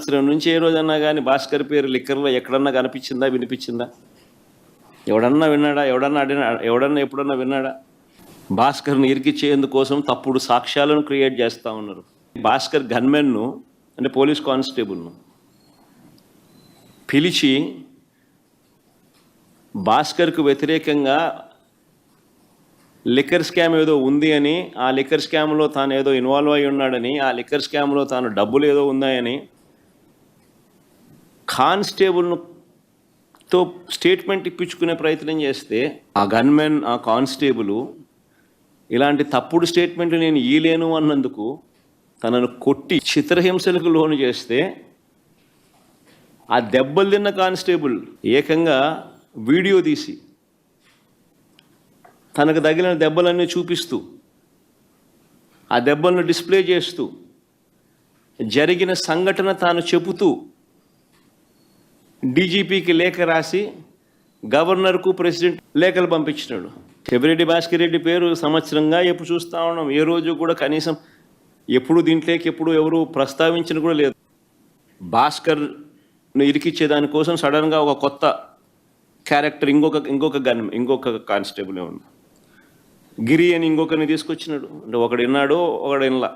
సంవత్సరం నుంచి ఏ రోజన్నా కానీ భాస్కర్ పేరు లిక్కర్లో ఎక్కడన్నా కనిపించిందా వినిపించిందా? ఎవడన్నా విన్నాడా? ఎవడన్నా అడినా ఎవడన్నా ఎప్పుడన్నా విన్నాడా? భాస్కర్ని ఇరికిచ్చేందుకోసం తప్పుడు సాక్ష్యాలను క్రియేట్ చేస్తూ ఉన్నారు. భాస్కర్ గన్మెన్ను అంటే పోలీస్ కానిస్టేబుల్ను పిలిచి భాస్కర్కు వ్యతిరేకంగా లిక్కర్ స్కామ్ ఏదో ఉంది అని ఆ లిక్కర్ స్కామ్లో తాను ఏదో ఇన్వాల్వ్ అయి ఉన్నాడని ఆ లిక్కర్ స్కామ్లో తాను డబ్బులు ఏదో ఉన్నాయని కానిస్టేబుల్ను తో స్టేట్మెంట్ ఇప్పించుకునే ప్రయత్నం చేస్తే ఆ గన్మెన్ ఆ కానిస్టేబుల్ ఇలాంటి తప్పుడు స్టేట్మెంట్ నేను ఇయలేను అన్నందుకు తనను కొట్టి చిత్రహింసలకు లోను చేస్తే ఆ దెబ్బలు తిన్న కానిస్టేబుల్ ఏకంగా వీడియో తీసి తనకు తగిలిన దెబ్బలన్నీ చూపిస్తూ ఆ దెబ్బలను డిస్ప్లే చేస్తూ జరిగిన సంఘటన తాను చెబుతూ డీజీపీకి లేఖ రాసి గవర్నర్కు ప్రెసిడెంట్ లేఖలు పంపించినాడు. చెవిరెడ్డి భాస్కర్ రెడ్డి పేరు సంవత్సరంగా ఎప్పుడు చూస్తూ ఉన్నాం. ఏ రోజు కూడా కనీసం ఎప్పుడు దీంట్లోకి ఎప్పుడు ఎవరు ప్రస్తావించిన కూడా లేదు. భాస్కర్ను ఇరికిచ్చే దానికోసం సడన్గా ఒక కొత్త క్యారెక్టర్ ఇంకొక ఇంకొక గన్ ఇంకొక కానిస్టేబుల్ ఉంది గిరి అని ఇంకొకరిని తీసుకొచ్చినాడు. అంటే ఒకడు విన్నాడు ఒకడు వినలా